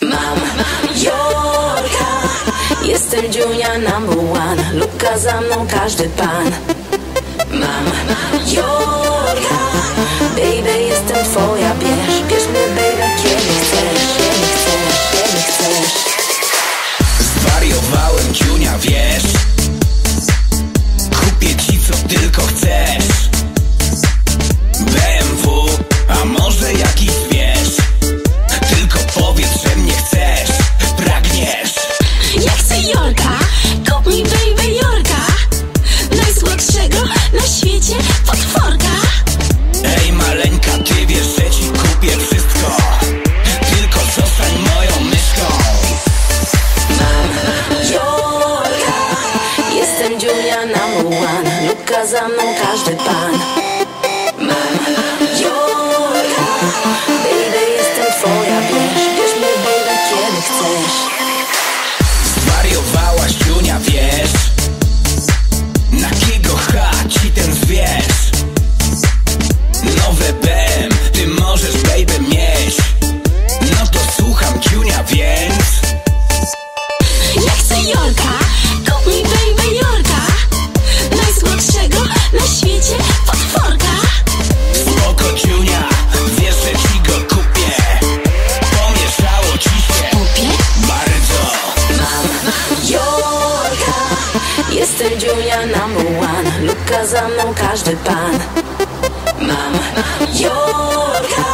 Mam Jorka. Jestem Dziunia number one. Luka za mną każdy pan. Mam Jorka. Baby, jestem twoja, bierz. Bierz mnie, baby, kiedy chcesz Kiedy chcesz, kiedy chcesz. Zwariowałem ciunia, ty wiesz, kupię wszystko. Tylko zostań moją myszką. Jorka Jestem Dziunia number one. Luka za mną każdy pan. Mam Jestem Dziunia number one. Luka za mną każdy pan. Mam Jorka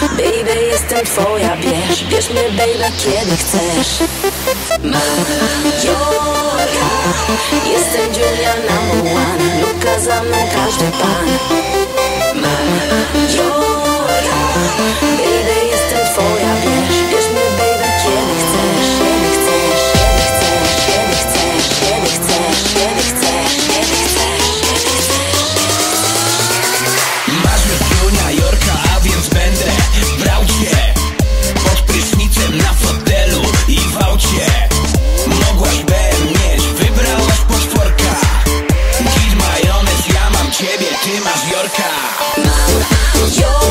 Baby, jestem twoja, bierz. Bierz mnie, baby, kiedy chcesz. Mam Jorka Jestem Dziunia number one. Luka za mną każdy pan. Mam Temas Yorka.